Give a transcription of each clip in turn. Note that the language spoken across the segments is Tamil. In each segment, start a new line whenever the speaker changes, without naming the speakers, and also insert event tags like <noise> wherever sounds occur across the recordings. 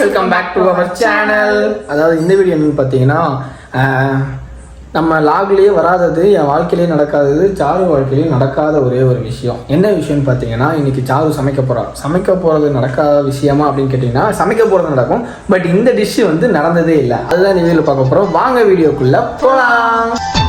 Welcome back to our channel அதாவது இந்த வீடியோ என்னன்னு பார்த்தீங்கன்னா நம்ம லாக்லேயே வராதது என் வாழ்க்கையிலேயே நடக்காதது சாரு வாழ்க்கையிலேயே நடக்காத ஒரே ஒரு விஷயம். என்ன விஷயம்னு பார்த்தீங்கன்னா இன்றைக்கி சாரு சமைக்க போகிறார் சமைக்க போகிறது நடக்காத விஷயமா அப்படின்னு கேட்டிங்கன்னா சமைக்க போகிறது நடக்கும். பட் இந்த டிஷ்ஷு வந்து நடந்ததே இல்லை. அதுதான் இந்த வீடியோவில் பார்க்க போகிறோம் வாங்க வீடியோக்குள்ளே போகலாம்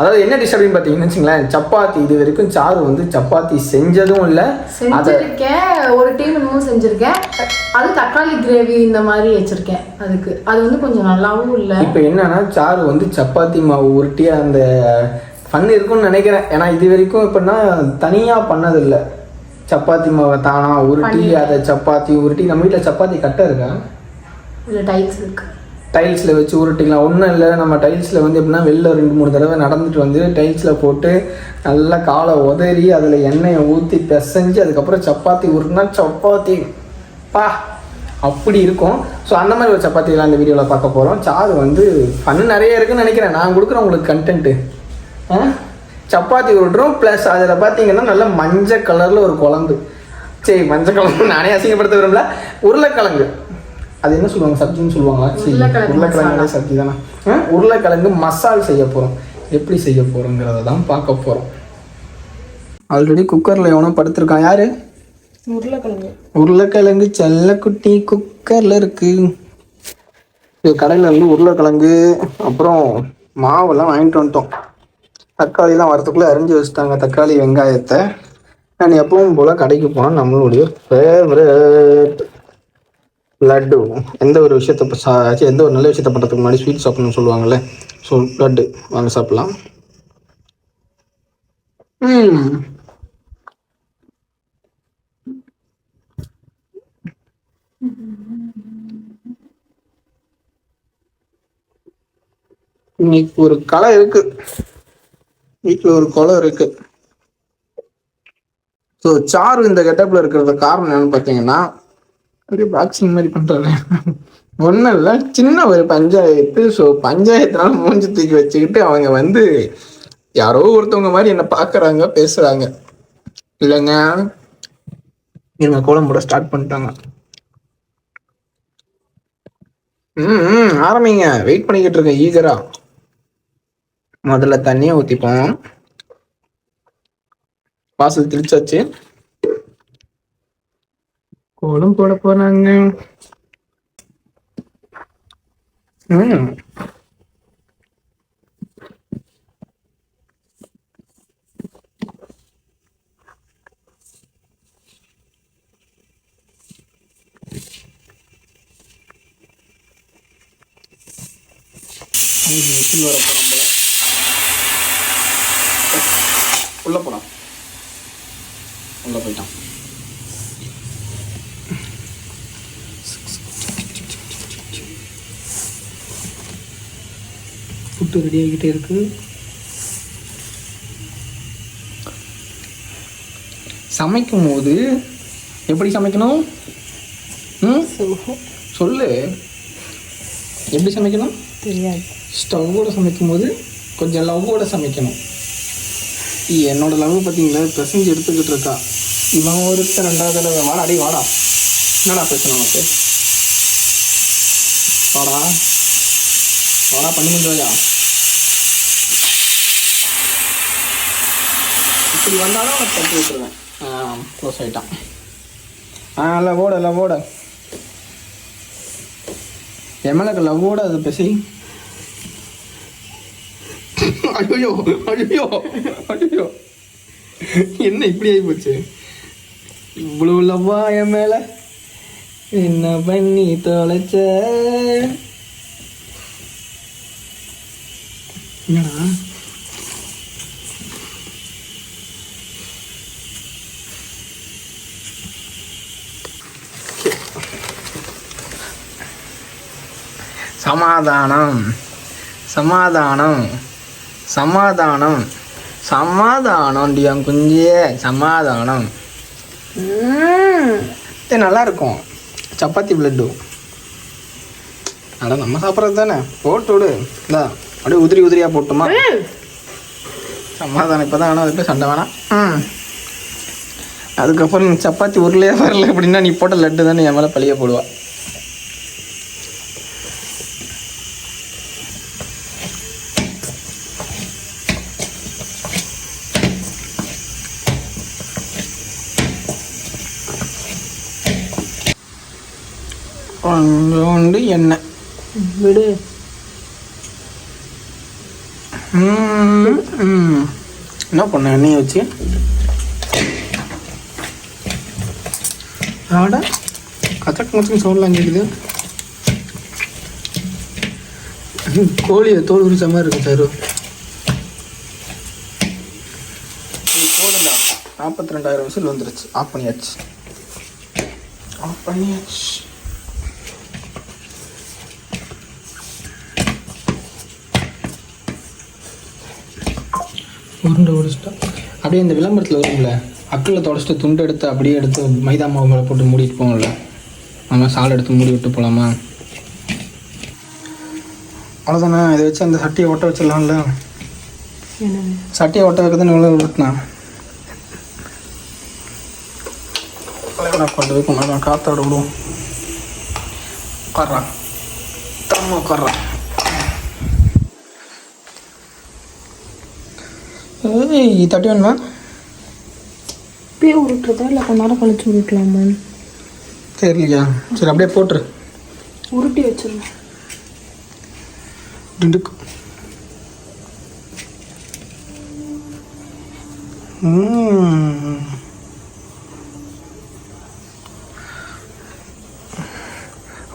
அதாவது என்ன டிஷ் அப்படின்னு பார்த்தீங்கன்னு வச்சுங்களேன் சப்பாத்தி இது வரைக்கும் சாரு வந்து சப்பாத்தி செஞ்சதும் இல்லை. அதை
செஞ்சிருக்கேன் ஒரு டீம் இன்னமும் செஞ்சிருக்கேன். அது தக்காளி கிரேவி இந்த மாதிரி வச்சிருக்கேன் அதுக்கு. அது வந்து கொஞ்சம் நல்லாவும் இல்லை.
இப்போ என்னன்னா சாரு வந்து சப்பாத்தி மாவு உருட்டி அந்த ஃபன் இருக்கும்னு நினைக்கிறேன். ஏன்னா இது வரைக்கும் எப்படின்னா தனியாக பண்ணதில்லை. சப்பாத்தி மாவை தானா உருட்டி அதை சப்பாத்தி உருட்டி நம்ம வீட்டில் சப்பாத்தி கட்டை இருக்கா?
இல்லை டைல்ஸ் இருக்கு.
டைல்ஸில் வச்சு உருட்டிக்கலாம். ஒன்றும் இல்லை நம்ம டைல்ஸில் வந்து எப்படின்னா வெளில ரெண்டு மூணு தடவை நடந்துட்டு வந்து டைல்ஸில் போட்டு நல்லா காலை உதறி அதில் எண்ணெயை ஊற்றி பிசைஞ்சு அதுக்கப்புறம் சப்பாத்தி உருட்டினா சப்பாத்தி. பா அப்படி இருக்கும். ஸோ அந்த மாதிரி ஒரு சப்பாத்திலாம் இந்த வீடியோவில் பார்க்க போகிறோம் சாது வந்து ஃபன் நிறைய இருக்குன்னு நினைக்கிறேன். நான் கொடுக்குறேன் உங்களுக்கு கண்டென்ட்டு சப்பாத்தி உருட்டுறோம். ப்ளஸ் அதில் பார்த்தீங்கன்னா நல்ல மஞ்சள் கலரில் ஒரு குழம்பு. சரி மஞ்சள் குழம்பு நானே அசிங்கப்படுத்த விரும்பல. உருளைக்கிழங்கு. அது என்ன சொல்லுவாங்க? சப்ஜின்னு சொல்லுவாங்களா? சரி
உருளைக்கிழங்கு
உருளைக்கிழங்கு சப்ஜி தானே? உருளைக்கிழங்கு மசால் செய்ய போகிறோம் எப்படி செய்ய போகிறோங்கிறத தான் பார்க்க போகிறோம் ஆல்ரெடி குக்கரில் எவனோ படுத்திருக்கான். யாரு?
உருளைக்கிழங்கு.
உருளைக்கிழங்கு செல்லக்குட்டி குக்கரில் இருக்கு. இது கடையில் இருந்து உருளைக்கிழங்கு அப்புறம் மாவெல்லாம் வாங்கிட்டு வந்துட்டோம். தக்காளிலாம் வரத்துக்குள்ளே அரிஞ்சு வச்சுட்டாங்க. தக்காளி வெங்காயத்தை. நான் எப்பவும் போல் கடைக்கு போனால் நம்மளுடைய ஃபேவரட் லட்டு. எந்த ஒரு விஷயத்தை ப- எந்த ஒரு நல்ல விஷயத்த பண்ணுறதுக்கு முன்னாடி ஸ்வீட் சாப்பிடணும்னு சொல்லுவாங்கல்ல? ஸோ லட்டு. வாங்க சாப்பிட்லாம். இன்னைக்கு ஒரு களை இருக்கு. வீட்டில் ஒரு குளம் இருக்கு. ஸோ சாரு இந்த கெட்டப்பில் இருக்கிறது காரணம் என்னன்னு பார்த்தீங்கன்னா அப்படியே பாக்ஸிங் மாதிரி பண்றாரு. ஒன்றும் இல்லை சின்ன ஒரு பஞ்சாயத்து. ஸோ பஞ்சாயத்துனால மூஞ்சி தூக்கி வச்சுக்கிட்டு அவங்க வந்து யாரோ ஒருத்தவங்க மாதிரி என்னை பார்க்குறாங்க பேசுகிறாங்க இல்லைங்க இவங்க கோலம் போட ஸ்டார்ட் பண்ணிட்டாங்க. ம் ம், ஆரம்பிங்க. வெயிட் பண்ணிக்கிட்டு இருக்கேன் ஈகரா முதல்ல தண்ணியை ஊற்றிப்போம் வாசல் தெளிச்சாச்சு. கோலம் போட போறாங்க ம் வர போறோம் போல உள்ள போலாம் உள்ள போயிட்டான் ஃபுட்டு ரெடி ஆகிக்கிட்டே இருக்கு. சமைக்கும் போது எப்படி சமைக்கணும்? ம்? சொல்லு. எப்படி சமைக்கணும்?
தெரியாது.
ஸ்டவ்வோட சமைக்கும் போது கொஞ்சம் லவ்வோட சமைக்கணும். என்னோட லவ் பார்த்தீங்களா பிசைஞ்சு எடுத்துக்கிட்டு இருக்கா. இவன் ஒருத்தர் ரெண்டாவது தடவை. வாடா அடி வாடா. என்னடா பிரச்சனை உனக்கு? வாடா. வாடா பண்ணி முடிஞ்சோயா இப்படி வந்தாலும் அவனை தட்டி விட்டுருவேன். க்ளோஸ் ஆகிட்டான் ஆ லவ்வோட லவ்வோட எம்எல்ஏக்கு லவ்வோட அது பேசி. ஐயோ ஐயோ ஐயோ. என்ன இப்படி ஆகி போச்சு? இவ்வளவு லவ்வா என் மேல? என்ன பண்ணி தொலைச்ச? என்னடா? சமாதானம். சமாதானம். சமாதானம். சமாதானம் டியான் குஞ்சே சமாதானம் இது நல்லா இருக்கும் சப்பாத்தி பிளட்டு. அட நம்ம சாப்பிட்றது தானே போட்டு விடு. இந்தா அப்படியே உதிரி உதிரியாக போட்டுமா? சமாதானம் இப்போ தான் வேணாம் அதுக்கு சண்டை வேணாம். ம். அதுக்கப்புறம் சப்பாத்தி உருளையே வரல அப்படின்னா நீ போட்ட லட்டு தானே என் மேலே பழிய போடுவா. கொஞ்சோண்டு எண்ணெய்.
விடு.
என்ன பண்ண எண்ணெயை வச்சு? ஆட. கச்சக் மச்சக் சவுண்ட்லாம் கேட்குது கோழியை தோல் உரிச்ச மாதிரி இருக்கு சாரு. போடல நாற்பத்தி ரெண்டாயிரம் விசில் வந்துருச்சு. ஆஃப் பண்ணியாச்சு. ஆஃப் பண்ணியாச்சு. உருண்டை உடைச்சிட்டா அப்படியே இந்த விளம்பரத்தில் வரும்ல அக்கில் தொடச்சிட்டு துண்டு எடுத்து அப்படியே எடுத்து மைதா மாவு மேலே போட்டு மூடிட்டு போவோம்ல. நம்ம சால் எடுத்து மூடி விட்டு போகலாமா அவ்வளோதானே இதை வச்சு அந்த சட்டியை ஒட்ட வச்சிடலாம்ல. சட்டியை ஒட்ட வைக்க தான் இவ்வளோ விட்டுனா கொண்டு போய் காத்தோட விடுவோம். உட்கார்றான் தம்ம உட்கார்றான் தட்டி வேணுமா
இப்பயே உருட்டுறதா? இல்லை கொஞ்ச நேரம் கழிச்சு உருட்டலாமா
தெரியலையா? சரி அப்படியே போட்டுரு.
உருட்டி வச்சிடலாம்
டிண்டுக்கு.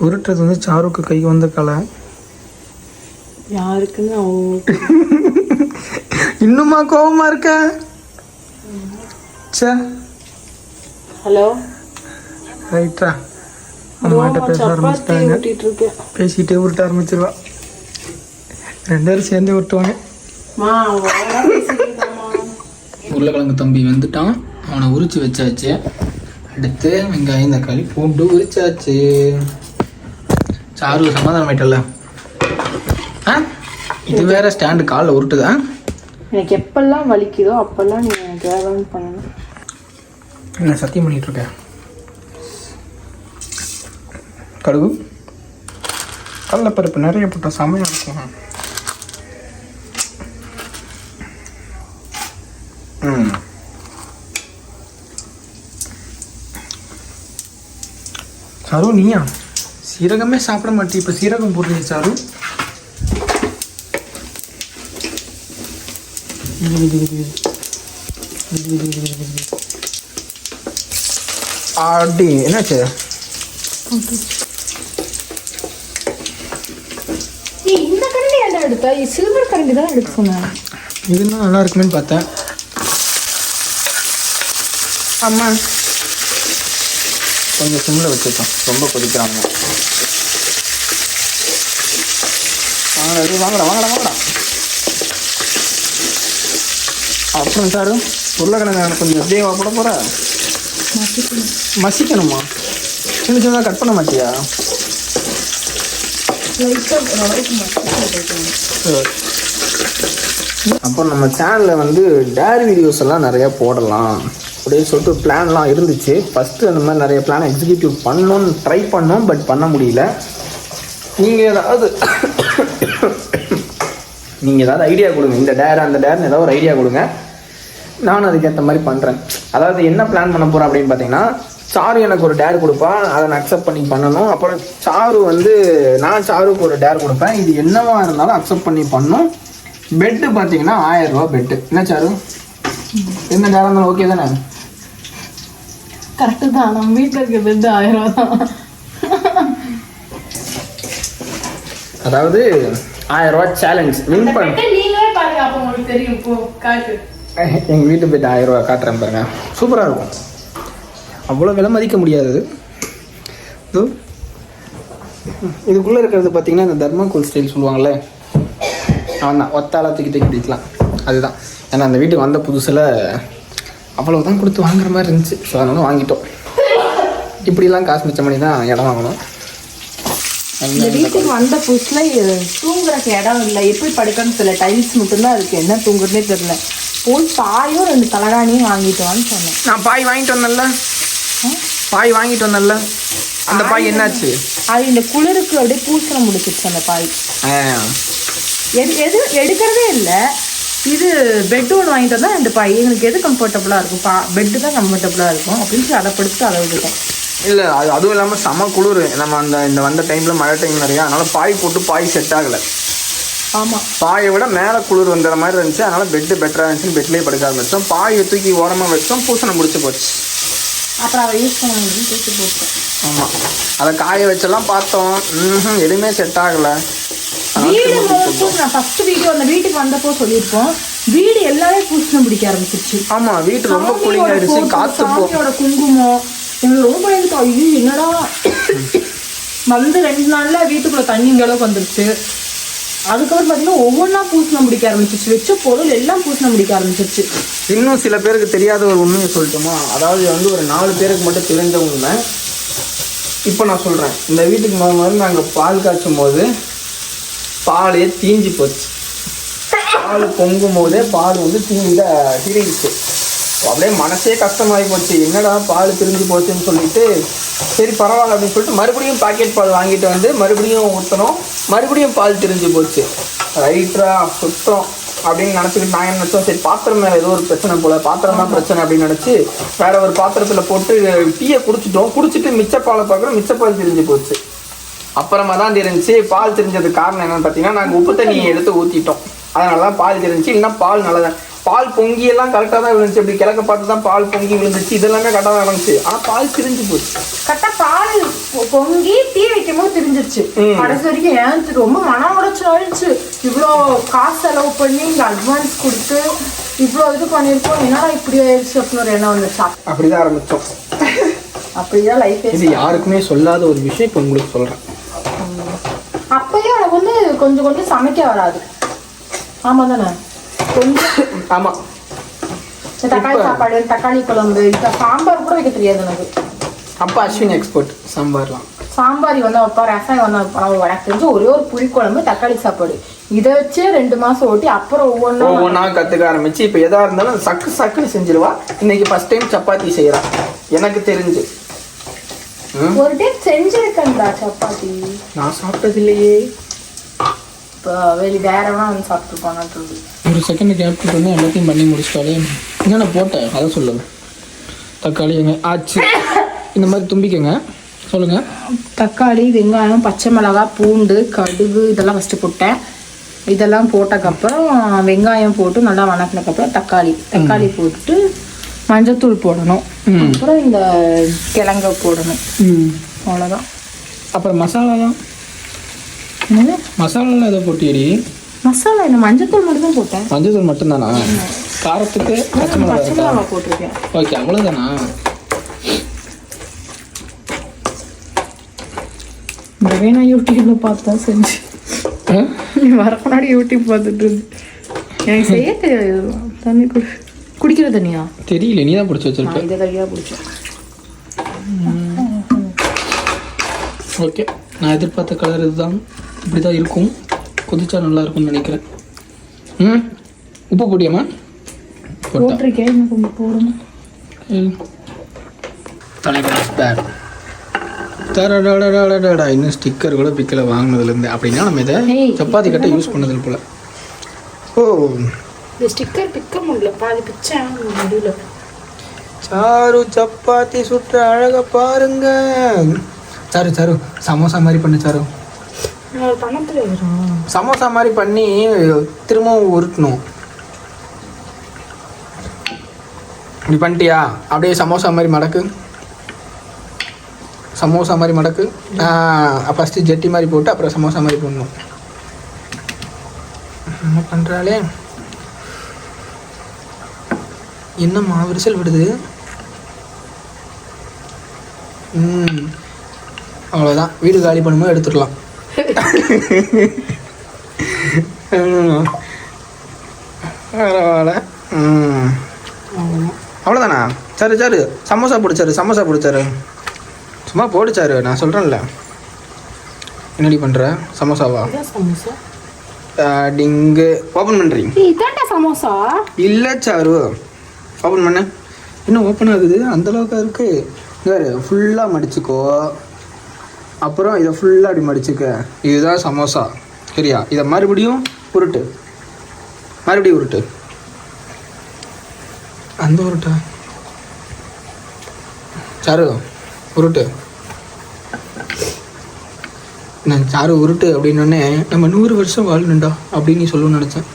உருட்டுறது வந்து சாருக்கு கைக்கு வந்த கலை.
யாருக்குன்னு அவங்க
இன்னுமா கோவமா இருக்க? Say
hello.
ரைட்டா. அம்மாட்ட பேச ஆரம்பிச்சிட்டாங்க. பேசிக்கிட்டே உருட்ட ஆரம்பிச்சிருவா. ரெண்டு பேரும் சேர்ந்து
பேசிக்கிட்டாமா
உருளைக்கிழங்கு தம்பி வந்துட்டான். அவனை உரிச்சு வச்சாச்சு. அடுத்து வெங்காயம் தக்காளி பூண்டு உரிச்சாச்சு. சாரு சமாதானம் ஆயிட்டல ஆ? இது வேற ஸ்டாண்டு காலில் உருட்டுதா?
எனக்கு எப்பெல்லாம் வலிக்குதோ அப்போல்லாம் நீங்கள் எனக்கு வேலைன்னு பண்ணணும்.
என்ன சத்தியம் பண்ணிகிட்ருக்கேன் கடுகு? கடலப்பருப்பு நிறைய போட்ட சமையல் இருக்கும். ம். சாரு நீயா? சீரகமே சாப்பிட மாட்டேன் இப்போ சீரகம் போடுறீங்க சாரு. அப்படி என்னாச்சு?
இந்த கரண்டி என்ன எடுத்தா? சில்வர் கரண்டி தான் எடுக்க சொன்னேன்.
இதுனா நல்லா இருக்குமேன்னு பார்த்தேன். அம்மா. கொஞ்சம் சிம்மில் வச்சுருக்கோம் ரொம்ப கொதிக்கிறாங்க. வாங்கடா வாங்கடா வாங்கடா வாங்கடா. அப்புறம் சார்? உருளைக்கிழங்கு கொஞ்சம் எப்படியே போட போகிற மசிக்கணுமா? சின்ன சின்னதாக கட் பண்ண மாட்டியா? அப்புறம் நம்ம சேனலில் வந்து டேர் வீடியோஸ் எல்லாம் நிறையா போடலாம் அப்படின்னு சொல்லிட்டு பிளான்லாம் இருந்துச்சு. ஃபஸ்ட்டு அந்த மாதிரி நிறைய பிளான் எக்ஸிக்யூட்டிவ் பண்ணோன்னு ட்ரை பண்ணோம் பட் பண்ண முடியல. நீங்கள் ஏதாவது <coughs> நீங்கள் ஏதாவது ஐடியா கொடுங்க. இந்த டேர் அந்த டேர்னு ஏதாவது ஒரு ஐடியா கொடுங்க. நானும் அதுக்கேற்ற மாதிரி பண்ணுறேன் அதாவது என்ன பிளான் பண்ண போகிறேன் அப்படின்னு பார்த்தீங்கன்னா சாரு எனக்கு ஒரு டேர் கொடுப்பா அதை நான் அக்செப்ட் பண்ணி பண்ணணும். அப்புறம் சாரு வந்து நான் சாருக்கு ஒரு டேர் கொடுப்பேன். இது என்னவா இருந்தாலும் அக்செப்ட் பண்ணி பண்ணணும் பெட்டு பார்த்தீங்கன்னா ஆயிரம் ரூபா பெட்டு என்ன சாரு? என்ன டேர் இருந்தாலும் ஓகே தானே?
கரெக்டு தான். நம்ம வீட்டில் இருக்க பெட் ஆயிரம் ரூபா தான்.
அதாவது ஆயிரம் ரூபா சேலஞ்ச் வின் பண்ண.
நீங்களே பாருங்க அப்போ உங்களுக்கு தெரியும். போ காட்டு.
எங்கள் வீட்டு போய்ட்டு ஆயிரம் ரூபா காட்டுறேன் பாருங்க. சூப்பராக இருக்கும். அவ்வளோ விலை மதிக்க முடியாது இதோ இதுக்குள்ளே இருக்கிறது பார்த்தீங்கன்னா இந்த தர்மாக்கோல் ஸ்டைல் சொல்லுவாங்கள்ல அவன் தான் ஒத்தால தூக்கி தூக்கி பிடிக்கலாம். அதுதான். ஏன்னா அந்த வீட்டுக்கு வந்த புதுசில் அவ்வளோ தான் கொடுத்து வாங்குற மாதிரி இருந்துச்சு. ஸோ அதனால வாங்கிட்டோம். இப்படிலாம் காசு மிச்சம் பண்ணி தான் இடம் வாங்கணும்.
இந்த வீட்டுக்கு வந்த புதுசுல இது தூங்குறக்கு இடம் இல்லை. எப்படி படுக்கன்னு தெரியல. டைல்ஸ் மட்டும்தான் இருக்கு. என்ன தூங்குறதுனே தெரியல. போய் பாயும் ரெண்டு தலகாணியும் வாங்கிட்டு வான்னு சொன்னேன்.
நான் பாய் வாங்கிட்டு வந்தேன்ல. பாய் வாங்கிட்டு வந்தேன்ல. அந்த பாய் என்னாச்சு?
அது இந்த குளிருக்கு அப்படியே பூசண முடிச்சிருச்சு அந்த பாய். எது எது எடுக்கிறதே இல்லை. இது பெட் ஒன்று வாங்கிட்டு வந்தா ரெண்டு பாய். எங்களுக்கு எது கம்ஃபர்டபுளாக இருக்கும்? பா பெட்டு தான் கம்ஃபர்டபுளாக இருக்கும். அப்படின்னு சொல்லி அதை படுத்து அதை விட்டுட்டோம்.
இல்லை அது அதுவும் இல்லாமல் செம குளிர். நம்ம அந்த இந்த வந்த டைமில் மழை டைம் நிறையா. அதனால பாய் போட்டு பாய் செட் ஆகலை.
ஆமாம்
பாயை விட மேலே குளிர் வந்துற மாதிரி இருந்துச்சு. அதனால பெட்டு பெட்டராக இருந்துச்சுன்னு பெட்லேயே படுக்க ஆரம்பிச்சோம் பாயை தூக்கி ஓரமாக வச்சோம் பூசணம் முடிச்சு போச்சு.
அப்புறம் அதை யூஸ் பண்ண தூக்கி போட்டோம்
ஆமாம் அதை காய வச்செல்லாம் பார்த்தோம். எதுவுமே செட் ஆகலை.
வீடு நான் ஃபர்ஸ்ட் வீடியோ அந்த வீட்டுக்கு வந்தப்போ சொல்லியிருப்போம். வீடு எல்லாமே பூசணம் பிடிக்க ஆரம்பிச்சிருச்சு.
ஆமாம் வீட்டு ரொம்ப கூலிங் ஆயிடுச்சு. காற்று போ
சாமியோட குங்குமம். எங்களுக்கு ரொம்ப பயந்துட்டோம். ஐயோ என்னடா? வந்து ரெண்டு நாள்ல வீட்டுக்குள்ள தண்ணி இந்த அளவுக்கு வந்துருச்சு. அதுக்கப்புறம் பார்த்தீங்கன்னா ஒவ்வொன்றா பூசணம் பிடிக்க ஆரம்பிச்சிருச்சு. வச்ச பொருள் எல்லாம் பூசணம் பிடிக்க ஆரம்பிச்சிருச்சு.
இன்னும் சில பேருக்கு தெரியாத ஒரு உண்மையை சொல்லட்டுமா? அதாவது வந்து ஒரு நாலு பேருக்கு மட்டும் தெரிஞ்ச உண்மை. இப்போ நான் சொல்கிறேன் இந்த வீட்டுக்கு முதல் முதல்ல நாங்கள் பால் காய்ச்சும் போது பாலே தீஞ்சு போச்சு. பால் பொங்கும் போதே பால் வந்து தீங்க திரிஞ்சிச்சு அப்படியே மனசே கஷ்டமாகி போச்சு. என்னடா பால் திரிஞ்சு போச்சுன்னு சொல்லிட்டு சரி பரவாயில்ல அப்படின்னு சொல்லிட்டு மறுபடியும் பாக்கெட் பால் வாங்கிட்டு வந்து மறுபடியும் ஊற்றணும் மறுபடியும் பால் திரிஞ்சு போச்சு. ரைட்டாக சுத்தம் அப்படின்னு நினச்சிக்கிட்டு நான் என்ன சரி பாத்திரம் மேலே ஏதோ ஒரு பிரச்சனை போல பாத்திரம் தான் பிரச்சனை அப்படின்னு நினச்சி வேற ஒரு பாத்திரத்தில் போட்டு டீயை குடிச்சிட்டோம். குடிச்சிட்டு மிச்ச பாலை பார்க்குறோம் மிச்ச பால் திரிஞ்சு போச்சு. அப்புறமா தான் தெரிஞ்சு பால் தெரிஞ்சதுக்கு காரணம் என்னன்னு பார்த்தீங்கன்னா நாங்கள் உப்பு தண்ணியை எடுத்து ஊற்றிட்டோம் அதனால தான் பால் தெரிஞ்சு இல்லைன்னா பால் நல்லதான் பால் பொங்கி எல்லாம் கரெக்டாக தான் விழுந்துச்சு. இப்படி கிழக்க பார்த்து தான் பால் பொங்கி விழுந்துச்சு. இதெல்லாமே கரெக்டாக தான் இருந்துச்சு ஆனால் பால் திரிஞ்சு போச்சு.
கரெக்டா பால் பொங்கி தீ வைக்கும் போது தெரிஞ்சிருச்சு. கடைசி வரைக்கும் ஏன் ரொம்ப மனம் உடைச்சு இவ்வளோ காசு செலவு பண்ணி இங்க அட்வான்ஸ் கொடுத்து இவ்வளோ இது பண்ணியிருக்கோம். என்னடா இப்படி ஆயிடுச்சு அப்படின்னு ஒரு எண்ணம் வந்துச்சா.
அப்படி தான் ஆரம்பித்தோம்
அப்படிதான் லைஃப் <laughs>
இது யாருக்குமே சொல்லாத ஒரு விஷயம். இப்போ உங்களுக்கு சொல்கிறேன்
அப்பயும் எனக்கு வந்து கொஞ்சம் கொஞ்சம் சமைக்க வராது. ஆமா தானே? கொஞ்சம்
ஆமாம்
இந்த தக்காளி சாப்பாடு தக்காளி குழம்பு இந்த சாம்பார் கூட வைக்க தெரியாது எனக்கு.
அப்பா அஸ்வின் எக்ஸ்பர்ட் சாம்பார்லாம்.
சாம்பாரி வந்து வைப்பா ரசம் வந்து வைப்பா எனக்கு தெரிஞ்சு ஒரே ஒரு புளிக்குழம்பு தக்காளி சாப்பாடு. இதை வச்சே ரெண்டு மாசம் ஓட்டி அப்புறம் ஒவ்வொன்றும்
ஒவ்வொன்றா கற்றுக்க ஆரம்பிச்சு இப்போ எதாக இருந்தாலும் சக்கு சக்குன்னு செஞ்சிருவா. இன்னைக்கு ஃபஸ்ட் டைம் சப்பாத்தி செய்கிறா எனக்கு தெரிஞ்சு.
ஒரு டைம் செஞ்சிருக்கேன்டா சப்பாத்தி.
நான் சாப்பிட்டது இல்லையே
இப்போ வெளி வேற எவனா வந்து சாப்பிட்டு
ஒரு செகண்ட் கேப் வந்து எல்லாத்தையும் பண்ணி முடிச்சிட்டாலே என்னென்ன போட்டேன் அதை சொல்லுங்க தக்காளி ஆச்சு. இந்த மாதிரி தும்பிக்கங்க. சொல்லுங்க.
தக்காளி வெங்காயம் பச்சை மிளகாய் பூண்டு கடுகு இதெல்லாம் ஃபஸ்ட்டு போட்டேன். இதெல்லாம் போட்டக்கப்புறம் வெங்காயம் போட்டு நல்லா வணக்கினக்கப்புறம் தக்காளி. தக்காளி போட்டு மஞ்சத்தூள் போடணும். அப்புறம் இந்த கிழங்க போடணும்.
ம்.
அவ்வளோதான்
அப்புறம் மசாலாலாம்?
என்னது?
மசாலாலாம் எதை போட்டியடி.
மசாலா என்ன மஞ்சத்தூள் மட்டும் தான் போட்டேன்.
மஞ்சள் மட்டும்தானா? காரத்துக்கு பச்சை மிளகா
போட்டிருக்கேன்.
ஓகே அவ்வளோதானா
இந்த நான் யூடியூப்ல பார்த்தா செஞ்சு? நீ வர முன்னாடி யூடியூப் பார்த்துட்டு இருந்து எனக்கு செய்ய தெரியாது. தண்ணி குடி. குடிக்கிற தண்ணியா?
தெரியல நீ தான் பிடிச்சி வச்சிருப்ப.
நான் இதை தனியாக பிடிச்சேன்
ஓகே நான் எதிர்பார்த்த கலர் இதுதான். இப்படி தான் இருக்கும். கொதிச்சா நல்லா இருக்கும்னு நினைக்கிறேன். ம்? உப்பு போட்டியாம்மா? போட்டா.
போட்டிருக்கேன். இன்னும் கொஞ்சம் போடணும்.
தலைவர் ஸ்பேர். இன்னும் ஸ்டிக்கர் கூட பிக்கல வாங்கினதுலேருந்து அப்படின்னா நம்ம இதை சப்பாத்தி கட்ட யூஸ் பண்ணதில் போல ஓ
இந்த ஸ்டிக்கர் பிக்க முடியல. பாதி பிச்சை முடியல.
சாரு சப்பாத்தி சுற்ற அழக பாருங்க. சாரு சாரு சமோசா மாதிரி பண்ணு சாரு. சமோசா மாதிரி பண்ணி திரும்பவும் உருட்டணும். இப்படி பண்ணிட்டியா? அப்படியே சமோசா மாதிரி மடக்கு. சமோசா மாதிரி மடக்கு. ஃபஸ்ட்டு ஜெட்டி மாதிரி போட்டு அப்புறம் சமோசா மாதிரி போடணும். என்ன பண்ணுறாளே என்னம்மா விரிசல் விடுது? ம் அவ்வளோதான் வீடு காலி பண்ணும்போது எடுத்துடலாம். <laughs> பரவாயில்ல. அவ்வளோதானா சரி சரி. சமோசா பிடிச்சாரு சமோசா பிடிச்சாரு சும்மா போடுச்சாரு நான் சொல்கிறேன்ல என்னடி பண்ணுற சமோசாவா? டிங்கு. ஓப்பன் பண்ணுறீங்க
சமோசா.
இல்லை சாரு. ஓப்பன் பண்ண. என்ன ஓப்பன் ஆகுது. அந்த அளவுக்கு இருக்கு. வேறு ஃபுல்லாக மடிச்சுக்கோ. அப்புறம் இதை ஃபுல்லாக அப்படி மடிச்சுக்க. இதுதான் சமோசா. சரியா? இதை மறுபடியும் உருட்டு. மறுபடியும் உருட்டு. அந்த உருட்டா? சாரு உருட்டு. நான் சாரு உருட்டு அப்படின்னோடனே நம்ம நூறு வருஷம் வாழணுண்டா அப்படின்னு நீ சொல்லணும்னு நினச்சேன்.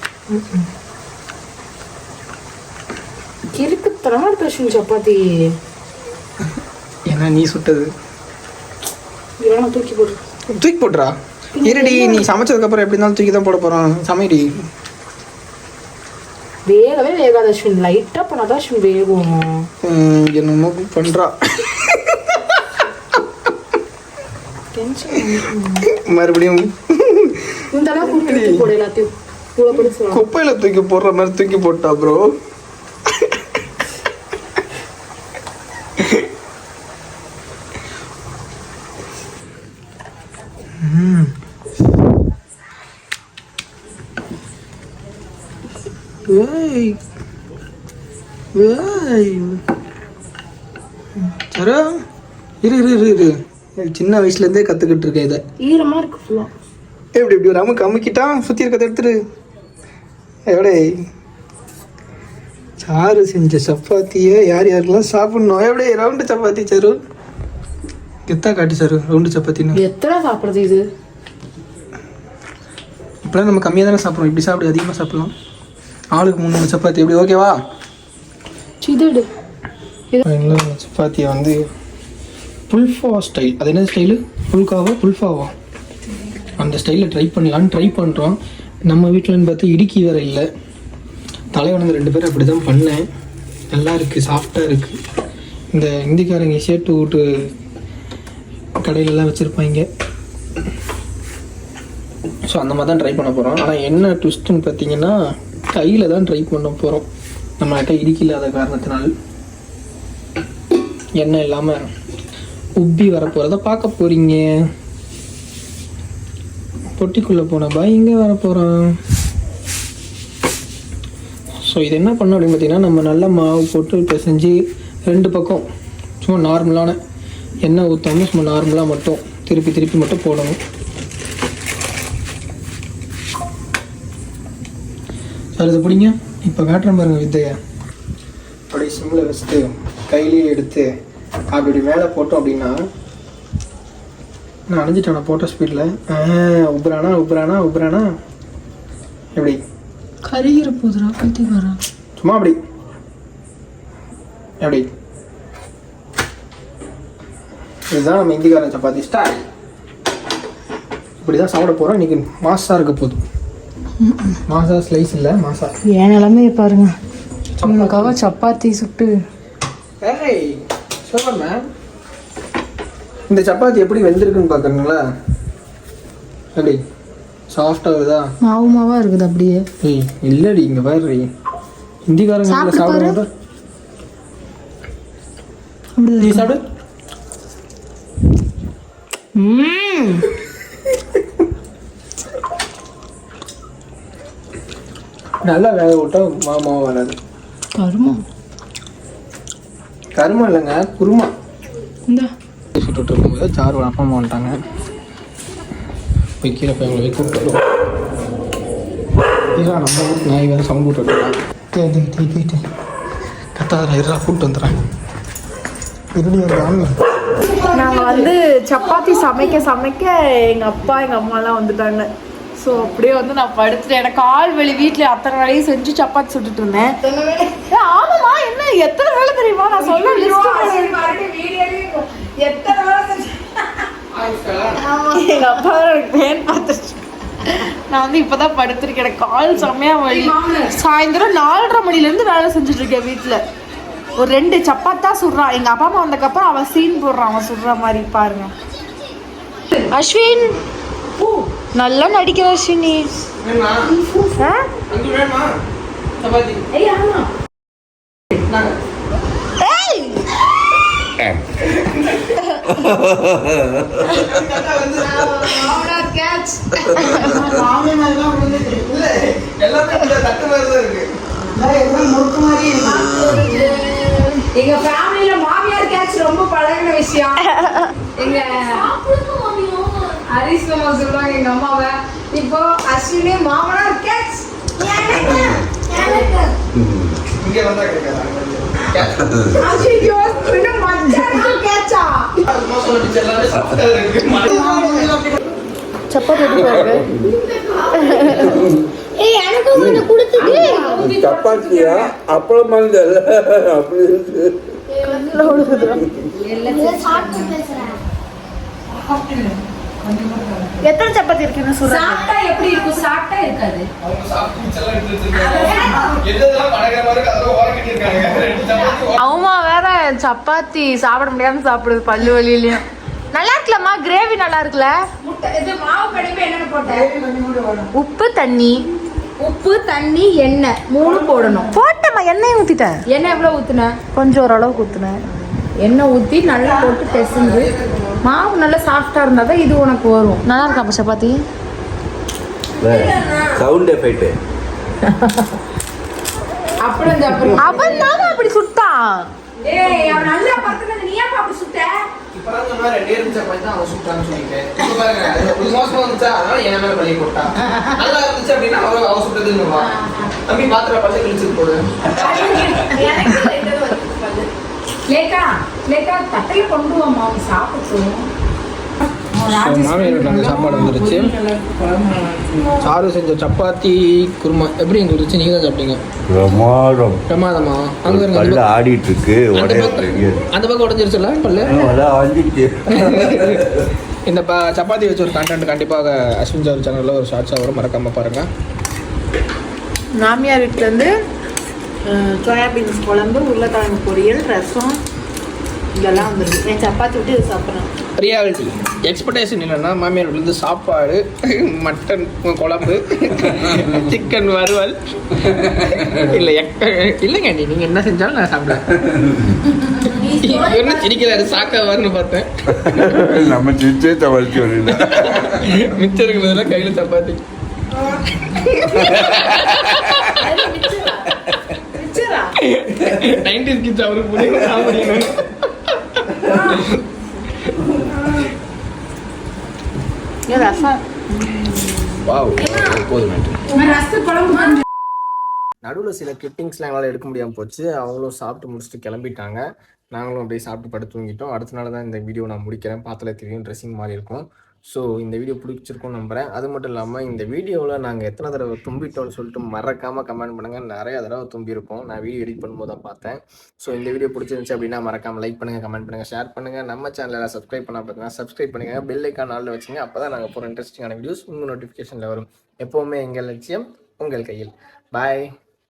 அஸ்வின் சப்பாத்தி?
ஏன்னா நீ சுட்டது.
இதெல்லாம் தூக்கி போடு.
தூக்கி போட்டுறா? இருடி நீ சமைச்சதுக்கப்புறம் எப்படி இருந்தாலும் தூக்கி தான் போட போகிறோம் சமைடி.
வேகவே வேகாது அஸ்வின். லைட்டா பண்ணாதான் அஸ்வின் வேகும்.
என்னமோ பண்ணுறா
டென்ஷன்
மறுபடியும்
இந்த அளவுக்கு எல்லாத்தையும்.
குப்பையில் தூக்கி போடுற மாதிரி தூக்கி போட்டா ப்ரோ ஏய். ஏய். சரா. இரு இரு இரு இரு. சின்ன வயசுலேருந்தே கற்றுக்கிட்டு இருக்கேன் இதை.
ஈரமா இருக்கு
எப்படி இப்படி ஒரு அமுக்கு அமுக்கிட்டான் சுற்றி இருக்கிறத எடுத்துரு. எவ்வளே சாரு செஞ்ச சப்பாத்தியை யார் யாருக்கெல்லாம் சாப்பிடணும்? எப்படி ரவுண்டு சப்பாத்தி சாரு. கெத்தா காட்டி சாரு. ரவுண்டு சப்பாத்தின்னு.
எத்தனை சாப்பிடுறது இது?
இப்போலாம் நம்ம கம்மியாக தானே சாப்பிட்றோம் இப்படி சாப்பிடு அதிகமாக சாப்பிடலாம். ஆளுக்கு மூணு மூணு சப்பாத்தி. எப்படி? ஓகேவா
சிதடு.
சப்பாத்தியை வந்து புல்ஃபா ஸ்டைல் அது என்ன ஸ்டைலு புல்காவா புல்ஃபாவா? அந்த ஸ்டைலில் ட்ரை பண்ணலான்னு ட்ரை பண்ணுறோம் நம்ம வீட்டில்னு பார்த்து இடுக்கி வேறு இல்லை. தலைவனங்க ரெண்டு பேரும் அப்படி தான் பண்ணேன். நல்லா இருக்குது சாஃப்டாக இருக்குது இந்த இந்திக்காரங்க சேட்டு வீட்டு கடையிலலாம் வச்சுருப்பாங்க. ஸோ அந்த மாதிரி தான் ட்ரை பண்ண போகிறோம் ஆனால் என்ன ட்விஸ்ட்டுன்னு பார்த்தீங்கன்னா கையில் தான் ட்ரை பண்ண போகிறோம் நம்மகிட்ட இடுக்கி இல்லாத காரணத்தினால். எண்ணெய் இல்லாமல் உப்பி வரப்போகிறத பார்க்க போகிறீங்க பொட்டிக்குள்ளே போன பாய் இங்கே வரப்போகிறோம் ஸோ இது என்ன பண்ணோம் அப்படின்னு பார்த்தீங்கன்னா நம்ம நல்ல மாவு போட்டு பிசைஞ்சு ரெண்டு பக்கம் சும்மா நார்மலான எண்ணெய் ஊற்றாமல் சும்மா நார்மலாக மட்டும் திருப்பி திருப்பி மட்டும் போடணும். இது பிடிங்க. இப்போ காட்டுறேன் பாருங்க வித்தையை. அப்படியே சிம்மில் வச்சுட்டு கையிலேயே எடுத்து அப்படி மேலே போட்டோம் அப்படின்னா நான் அணைஞ்சிட்டேன் போட்ட ஸ்பீடில் உப்ரானா உப்ரானா உப்ரானா எப்படி
கருகிற போதுரா பைத்தியக்காரா
சும்மா அப்படி. எப்படி இதுதான் நம்ம இந்திக்காரன் சப்பாத்தி. ஸ்டார் இப்படி தான் சாப்பிட போகிறோம் இன்னைக்கு மாசா இருக்க போகுது. மாசா ஸ்லைஸ் இல்லை மாசா.
என் நிலமைய பாருங்க. உனக்காக சப்பாத்தி சுட்டு.
ஏய் மேம் இந்த சப்பாத்தி எப்படி வெந்திருக்குன்னு பார்க்குறீங்களா? எப்படி? சாஃப்டாக இருக்குதா
மாவு மாவா இருக்குது அப்படியே.
ஏய் இல்லடி இங்கே பாரு ஹிந்திக்காரங்க
சாப்பிட்டு
சாப்பிட
பாரு.
மாட்டோம்
அப்படிதான்
நீ சாப்பிடு
ம்.
நல்லா வேக விட்டா மாமாவும் வராது.
கருமம்
கருமா இல்லைங்க குருமா.
இந்த.
சுட்டுட்டு இருக்கும்போது சாரு அப்பா அம்மா வந்துட்டாங்க. போய் கீழே போய் அவங்களை வைக்க விட்டுருவோம் இதா நம்ம நாய் வேறு சவுண்ட் தேடி போயிட்டு கத்தாத இருடா கூப்பிட்டு வந்துடுறேன். இருடி ஆன்லைன்
நாங்கள் வந்து சப்பாத்தி சமைக்க சமைக்க எங்கள் அப்பா எங்கள் அம்மாலாம் வந்துட்டாங்க. ஸோ அப்படியே வந்து நான் படுத்துட்டேன். எனக்கு கால் வலி வீட்டில் அத்தனை வேலையும் செஞ்சு சப்பாத்தி சுட்டுட்டு இருந்தேன். ஆமாம்மா என்ன எத்தனை வேலை தெரியுமா? நான் சொல்ல எங்கள் அப்பா பேன் பார்த்துச்சு நான் வந்து இப்பதான் படுத்திருக்கேன். எனக்கு கால் செம்மையா வலி. சாயந்தரம் நாலரை மணிலேருந்து வேலை செஞ்சுட்டு இருக்கேன் வீட்டில் ஒரு ரெண்டு சப்பாத்தா சுடுறான் எங்க அப்பா அம்மா வந்தக்கப்புறம் அவன் சீன் போடுறான் அவன் சுடுற மாதிரி பாருங்க. அஸ்வின். நல்லா நடிக்கிற அஸ்வினி
எங்க ஃபேமிலில மாமியார் கேட்ச் ரொம்ப பழகின விஷயம். எங்க ஹரிஸ் மாமா சொல்லுவாங்க எங்க அம்மாவை. இப்போ அஸ்வினி மாமனார் கேட்ச்
இங்க வந்தா
சப்பாத்தி
சப்பாத்தியா? அப்பளம் அப்படி இருக்கு.
எத்தனை சப்பாத்தி இருக்குன்னு சொல்றாங்க சாப்பிட்டா எப்படி இருக்கும்? இருக்காது. அம்மா வேற சப்பாத்தி சாப்பிட முடியாம சாப்பிடுது பல்லு வலியிலயும். நல்லா இருக்குல்லம்மா கிரேவி நல்லா இருக்குல்ல? உப்பு தண்ணி. உப்பு தண்ணி எண்ணெய் மூணு போடணும். போட்டம்மா எண்ணெய் ஊத்திட்டேன் எண்ணெய் எவ்வளவு ஊத்துன? கொஞ்சம் ஓரளவுக்கு ஊத்துனேன். எண்ணெய் ஊத்தி நல்லா போட்டு பிசைஞ்சு. மாவு நல்லா சாஃப்டா இருந்தா தான் இது உனக்கு வரும். நல்லா இருக்கா அப்ப சப்பாத்தி?
சவுண்ட் எஃபெக்ட்
அப்புறம் அவன் தானே அப்படி சுட்டான் ஏய் அவன் நல்லா பார்த்துக்க நீ ஏன் அப்படி சுட்ட?
தம்பி பாத்திர பச்சை கிழிச்சு போடு.
லேக்கா லேக்கா தட்டையில கொண்டு வாமா அவன் சாப்பிட்டும்
மாமியார் சாப்பாடு வந்துருச்சு. சாரு செஞ்ச சப்பாத்தி குருமா எப்படி எங்களுக்கு இருந்துச்சு நீங்கள் தான் சாப்பிட்டீங்க.
பிரமாதம்.
பிரமாதமா? அங்கே
பல்ல. ஆடிட்டு இருக்கு
அந்த பக்கம். உடஞ்சிருச்சுல பல்லு? இந்த ப சப்பாத்தி வச்சு ஒரு கண்டென்ட் கண்டிப்பாக அஸ்வின் சார் சேனலில் ஒரு ஷார்ட்ஸாக வரும். மறக்காம பாருங்க.
மாமியார் வீட்டிலேருந்து சோயாபீன்ஸ் குழம்பு உருளைக்கிழங்கு பொரியல் ரசம் இதெல்லாம் வந்துருக்கு. என் சப்பாத்தி விட்டு இது சாப்பிட்றேன்
ரியாலிட்டி எக்ஸ்பெக்டேஷன் என்னன்னா மாமியார் வீட்டிலேருந்து சாப்பாடு மட்டன் குழம்பு சிக்கன் வறுவல். இல்லை எக்க இல்லைங்க நீ நீங்கள் என்ன செஞ்சாலும் நான் சாப்பிடுவேன். என்ன சிரிக்கிறாரு சாக்கா வருன்னு பார்த்தேன்.
நம்ம சிச்சே தவறிச்சு வரல
மிச்சம் இருக்கிறதெல்லாம் கையில் சப்பாத்தி. நைன்டிஸ் கிட்ஸ் அவருக்கு புரியும் நடுவில் சில கிளிப்பிங்ஸ்லாம் எங்களால் எடுக்க முடியாமல் போச்சு. அவங்களும் சாப்பிட்டு முடிச்சுட்டு கிளம்பிட்டாங்க. நாங்களும் அப்படியே சாப்பிட்டு படுத்து தூங்கிட்டோம். அடுத்த நாள் தான் இந்த வீடியோ நான் முடிக்கிறேன். பார்த்தாலே தெரியும் ட்ரெஸ்ஸிங் மாதிரி இருக்கும். ஸோ இந்த வீடியோ பிடிச்சிருக்கும் நம்புறேன். அது மட்டும் இல்லாமல் இந்த வீடியோவில் நாங்கள் எத்தனை தடவை தும்பிட்டோம்னு சொல்லிட்டு மறக்காமல் கமெண்ட் பண்ணுங்கள் நிறைய தடவை தும்பியிருப்போம். நான் வீடியோ எடிட் பண்ணும்போது தான் பார்த்தேன். ஸோ இந்த வீடியோ பிடிச்சிருந்துச்சு அப்படின்னா மறக்காமல் லைக் பண்ணுங்கள் கமெண்ட் பண்ணுங்கள் ஷேர் பண்ணுங்கள் நம்ம சேனலில் சப்ஸ்கிரைப் பண்ண பார்த்தீங்கன்னா சப்ஸ்கிரைப் பண்ணுங்கள் பெல் ஐக்கான் ஆளில் வச்சுங்க. அப்போ தான் நாங்கள் போகிற இன்ட்ரெஸ்டிங்கான வீடியோஸ் உங்கள் நோட்டிஃபிகேஷனில் வரும். எப்போவுமே எங்கள் லட்சியம் உங்கள் கையில். பாய்